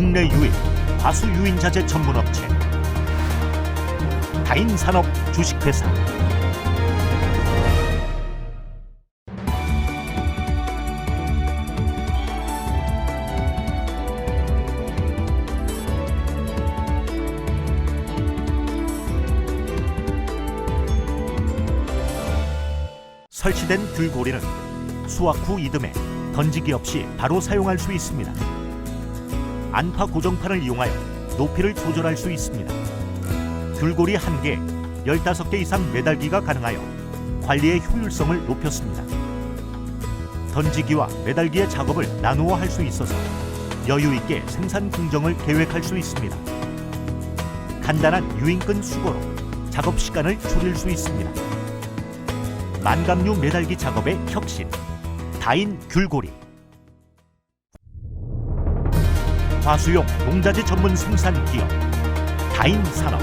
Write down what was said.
국내 유일 과수 유인 자재 전문 업체 다인산업 주식회사 설치된 들고리는 수확 후 이듬해 던지기 없이 바로 사용할 수 있습니다. 안파 고정판을 이용하여 높이를 조절할 수 있습니다. 들고리 한 개, 15개 이상 매달기가 가능하여 관리의 효율성을 높였습니다. 던지기와 매달기의 작업을 나누어 할 수 있어서 여유 있게 생산 공정을 계획할 수 있습니다. 간단한 유인끈 수거로 작업 시간을 줄일 수 있습니다. 만감류 매달기 작업의 혁신 다인 귤고리 과수용 농자재 전문 생산 기업 다인 산업